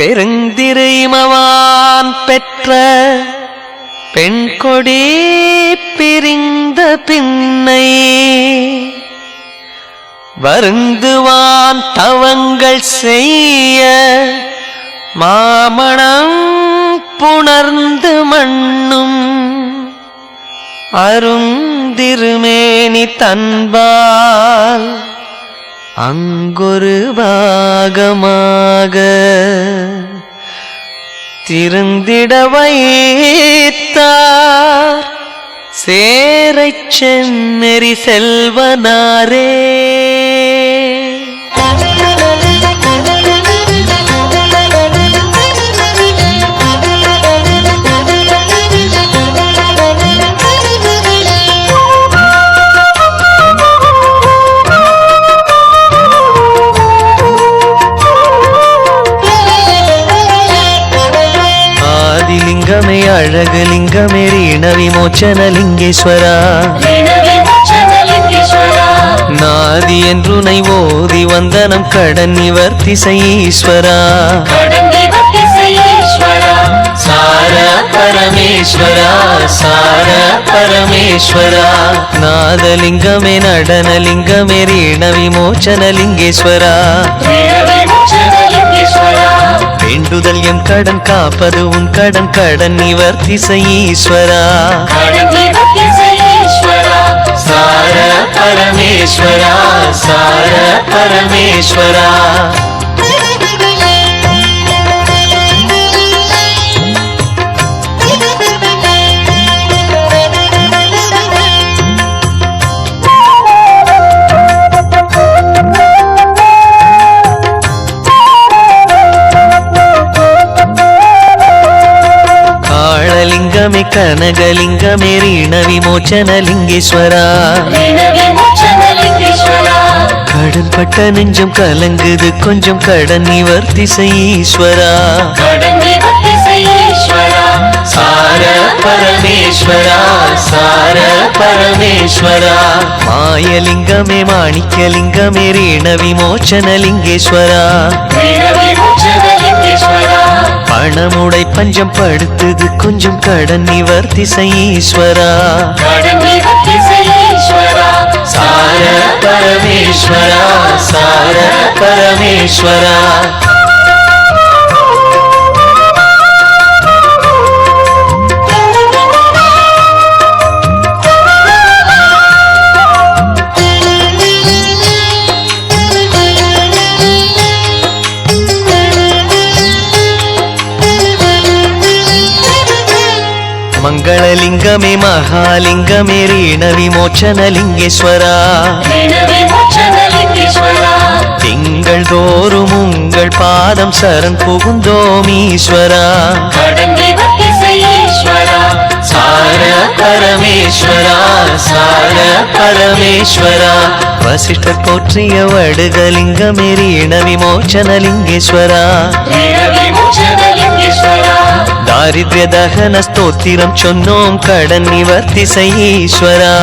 பெருந்திரைமவான் பெற்ற பெண் கொடி பிரிந்த பின்னை. வருந்துவான் தவங்கள் செய்ய மாமணம் புணர்ந்து மண்ணும். அருந்திருமேனி தன்பால் அங்கொரு பாகமாக திருந்திட வைத்தார் சேரை சென்னெறி செல்வனாரே. ஆதிலிங்கமே அழகுலிங்கமே ரீண விமோச்சன லிங்கேஸ்வரா. நாதி என்றுனை ஓதி வந்தனம் கடன் நிவர்த்தி ஈஸ்வரா சார பரமேஸ்வரா சார பரமேஸ்வரா. நாதலிங்கமே நடனலிங்கமே ரீண விமோச்சன லிங்கேஸ்வரா. வேண்டுதல் என் கடன் காப்பது உன் கடன். கடன் நிவர்த்தி ஈஸ்வரா சார பரமேஸ்வரா சார பரமேஸ்வரா. ரீண விமோச்சன லிங்கேஸ்வரா கடன் பட்ட நெஞ்சம் கலங்குது கொஞ்சம் கடன் நிவர்த்தி ஈஸ்வரா சார பரமேஸ்வரா சார பரமேஸ்வரா. மாயலிங்கமே மாணிக்கலிங்கமே ரீண விமோச்சன லிங்கேஸ்வரா பணமுடை பஞ்சம் படுத்தது கொஞ்சம் கடன் நிவர்த்தி ஈஸ்வரா சார பரமேஸ்வரா சார பரமேஸ்வரா. மங்களலிங்கமே மகாலிங்கமே ரீண விமோச்சன லிங்கேஸ்வரா. திங்கள் தோறும் உங்கள் பாதம் சரண் புகுந்தோம் ஈஸ்வரா சார பரமேஸ்வரா சார பரமேஸ்வரா. வசிஷ்டர் போற்றிய வடுகலிங்கமே ரீண விமோச்சன லிங்கேஸ்வரா. தாரித்ய தகன ஸ்தோத்திரம் சொன்னோம் கடன் நிவர்த்தி ஈஸ்வரா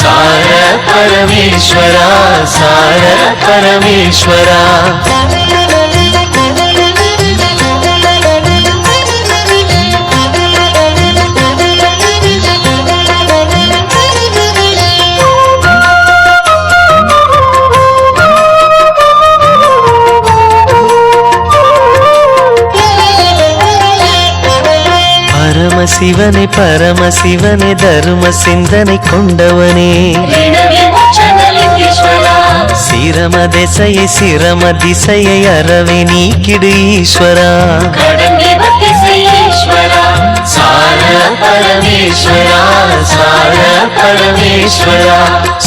சார பரமேஸ்வரா சார பரமேஸ்வரா. பரமசிவனை பரமசிவனை தரும சிந்தனை கொண்டவனே. சிரம திசையை சிரம திசையை அறவே நீக்கிடு ஈஸ்வரா.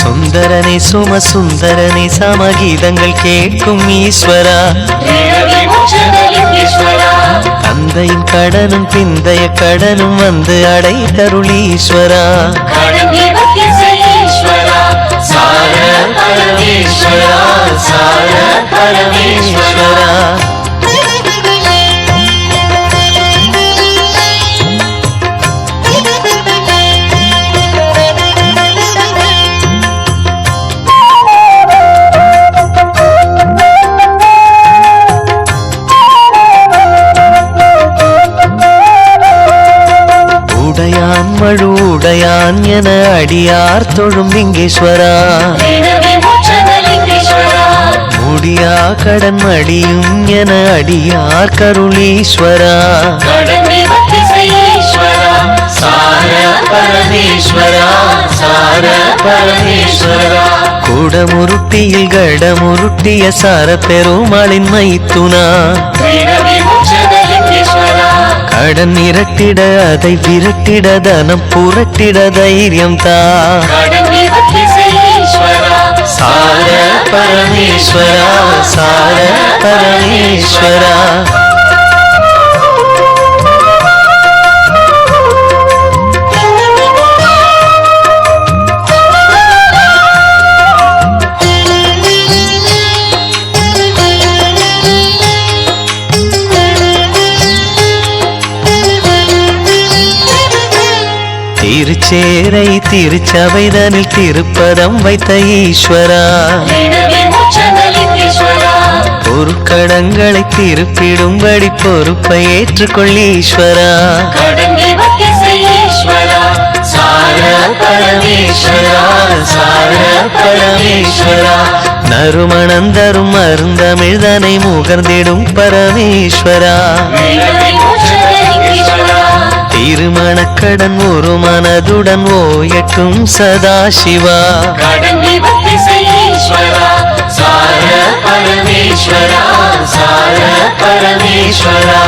சுந்தரனே சும சுந்தரனே சமகீதங்கள் கேட்கும் ஈஸ்வரா. சிந்தையும் கடனும் பிந்தைய கடனும் வந்து அடைத்தருளீஸ்வரா சார பரமேஸ்வரா சார பரமேஸ்வரா. நான் என அடியார் தொழும் லிங்கேஸ்வரா. முடியா கடன் அடியும் என அடியார் கருளீஸ்வரா. கடன் நிவர்த்தி கடமுருட்டிய சார பெருமாளின் மைத்துனா. கடன் இரட்டிட அதை விரட்டிட தனம் புரட்டிட தைரியம் தா. சார பரமேஸ்வரா சார பரமேஸ்வரா. திருச்சேரை திருச்சபைதனில் திருப்பதம் வைத்த ஈஸ்வரா. பொருட்கடங்களை திருப்பிடும்படி பொறுப்பை ஏற்றுக்கொள் ஈஸ்வரா. நறுமணந்தரும் அருந்தமிழ்தனை முகர்ந்திடும் பரமேஸ்வரா. திருமண கடன் ஒரு மனதுடன் ஓயட்டும் சதா சிவா பரமேஸ்வரா சார பரமேஸ்வரா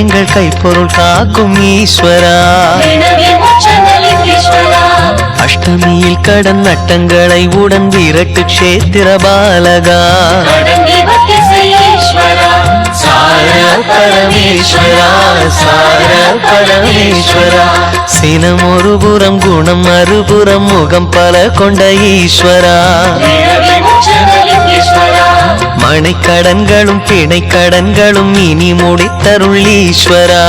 எங்கள் கைப்பொருள் காக்கும் ஈஸ்வரா. அஷ்டமியில் கடன் நட்டங்களை உடன் விரட்டு கஷேத்திர பாலகா. சினம் ஒரு புறம் குணம் மறுபுறம் முகம் பல கொண்ட ஈஸ்வரா. மனைக்கடன்களும் பிணைக்கடன்களும் இனி முடித்தருள் ஈஸ்வரா.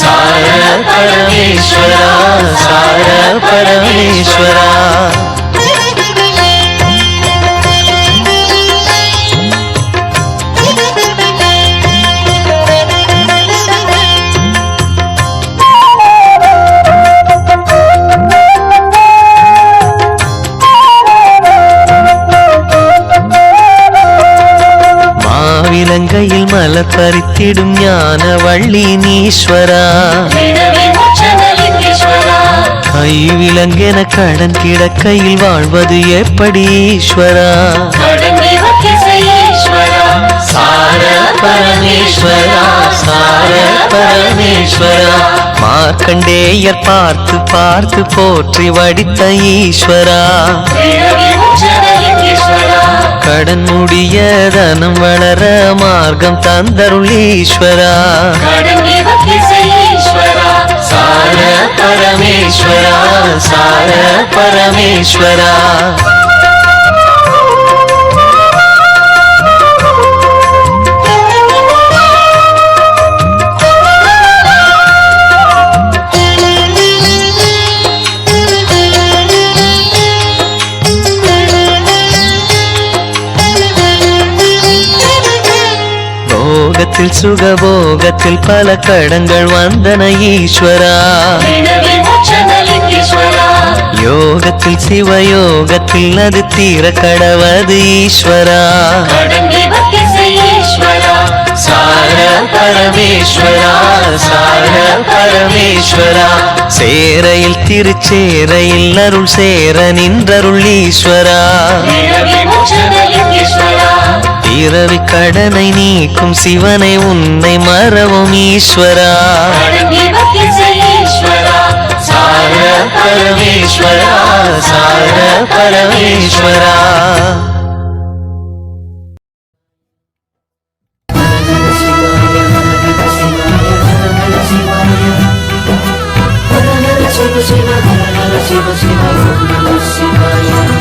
சார பரமேஸ்வரா சார பரமேஸ்வரா. மாவிலங்கையில் மலர் பறித்திடும் ஞான வள்ளி நீஸ்வரா கைவிலங்கென கடன் கிடக்கையில் வாழ்வது எப்படி ஈஸ்வரா மார்க்கண்டேயர் பார்த்து பார்த்து போற்றி வடித்த ஈஸ்வரா. கடன் முடிய தனம் வளர மார்க்கம் தந்தருள் ஈஸ்வரா. சார பரமேஸ்வரா சார பரமேஸ்வரா. போகத்தில் சுகபோகத்தில் பல கடங்கள் வந்தன ஈஸ்வரா. யோகத்தில் சிவயோகத்தில் அது தீர கடவது ஈஸ்வரா. சார பரமேஸ்வரா சார பரமேஸ்வரா. சேரையில் திருச்சேரையில் அருள் சேர நின்றருள் ஈஸ்வரா. இரவி கடனை நீக்கும் சிவனை உன்னை மறவும் ஈஸ்வரா சார பரமேஸ்வரா சார Parameswara Shiva Shiva Shiva Shiva Shiva Shiva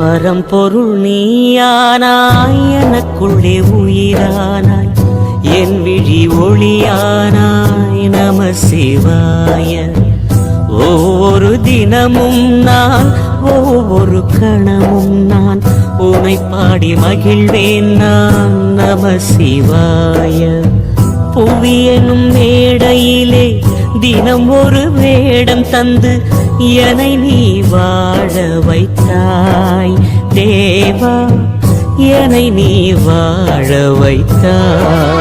பரம்பொருள் நீயானாய் எனக்குள்ளே உயிரானாய் என் விழி ஒளியானாய் நம சிவாய. ஒவ்வொரு தினமும் நான் ஒவ்வொரு கணமும் நான். உனை பாடி மகிழ்வேன் நான் நம சிவாய. புவியனும் மேடையிலே தினம் ஒரு வேடம் தந்து என்னை நீ வாழ வைத்தாய். தேவா என்னை நீ வாழ வைத்தாய்.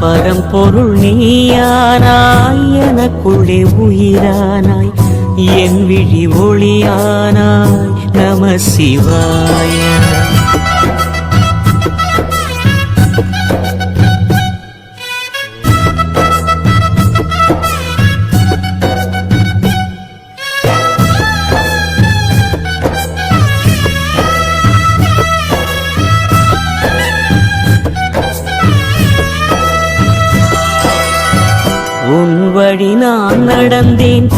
பரம்பொருள் நீயானாய் எனக்குள்ளே உயிரானாய். என் விழி ஒளியானாய் நம சிவாய. உன் வழி நான் நடந்தேன்.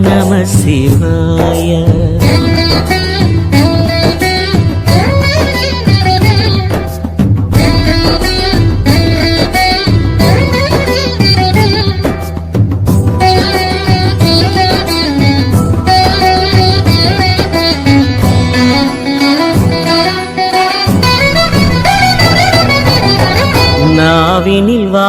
நம சிவாய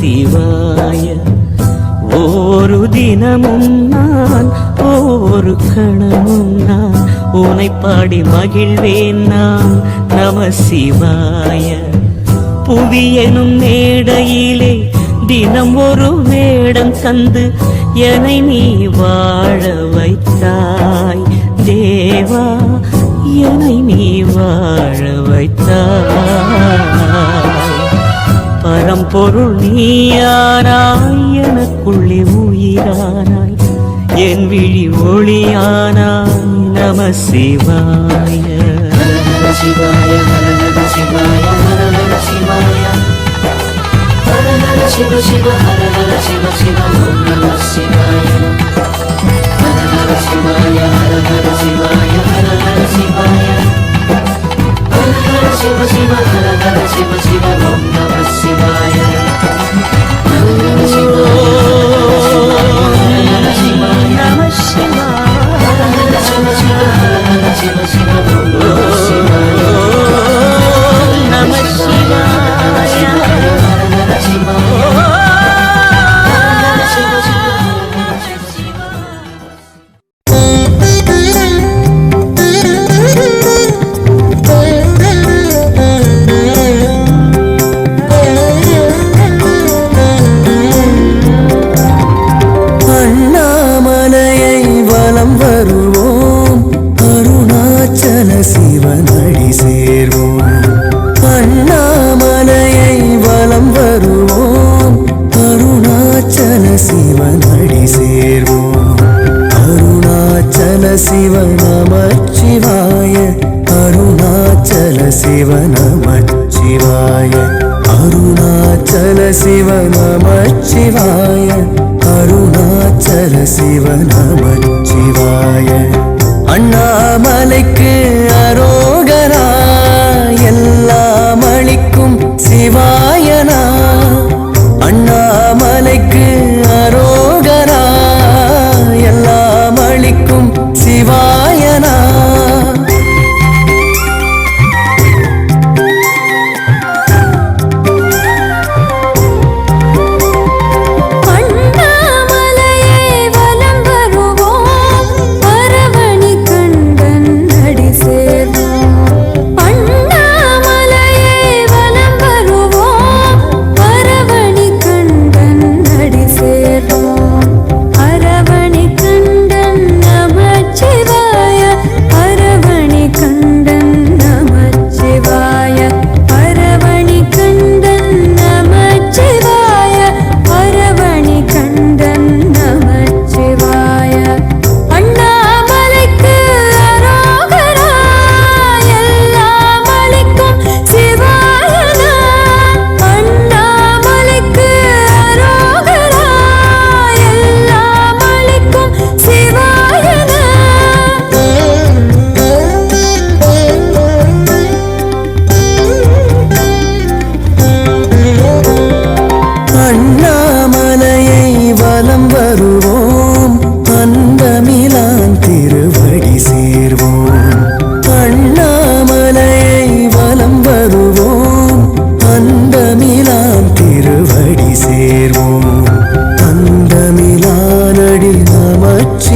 சிவாய. ஒரு தினமும் நான் ஒரு கணமும் நான் உனை பாடி மகிழ்வேன் நான். நம சிவாய. புவியனும் மேடையிலே தினம் ஒரு வேடம் தந்து என்னை நீ வாழ வைத்தாய். தேவா என்னை நீ வாழ வைத்தாய். பரம்பொருள் நீயானாய் எனக்குள்ளே உயிரானாய். என் விழி ஒளியானாய் நம சிவாய. சிவாய ஹர சிவாய ஹர சிவாய ஹர ஹர சிவ சிவ ஹர ஹர சிவ சிவ ஓம் நம சிவாய ஹர ஹர சிவாய ஹர ஹர சிவாய ஹர ஹர சிவாய. ஹர ஹர சிவ சிவ ஹர ஹர சிவ சிவ ஓம் நம சிவாய ஹர ஹர சிவனடி சேர்வோம். அருணாச்சல சிவ நம சிவாய அருணாச்சல சிவ நம சிவாய அருணாச்சல சிவ நம சிவாய அருணாச்சல சிவ நம சிவாய அண்ணாமலைக்கு அரோகரா எல்லாம் அளிக்கும் சிவாய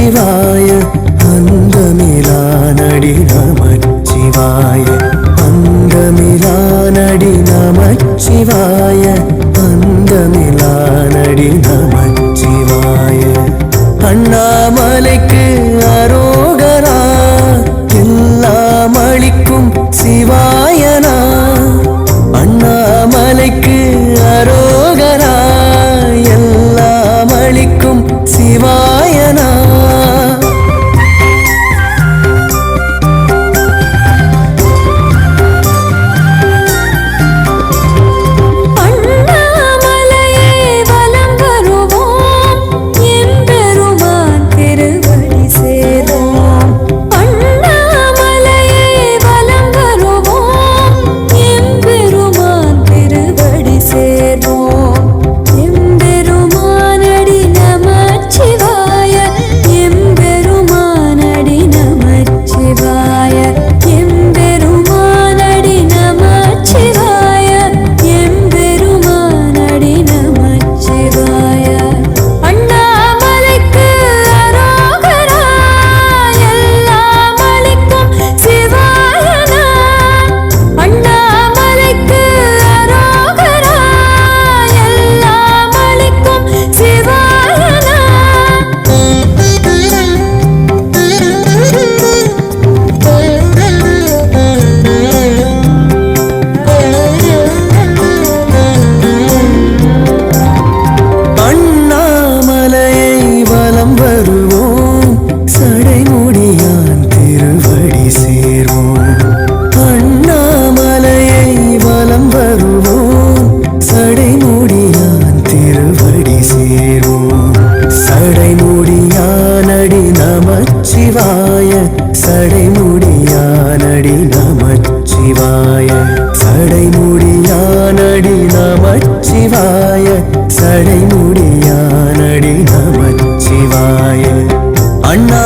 அறிவார் சடைமுடியானடி நமச்சிவாய. சடைமுடியானடி நமச்சிவாய. சடைமுடியானடி நமச்சிவாய. அண்ணா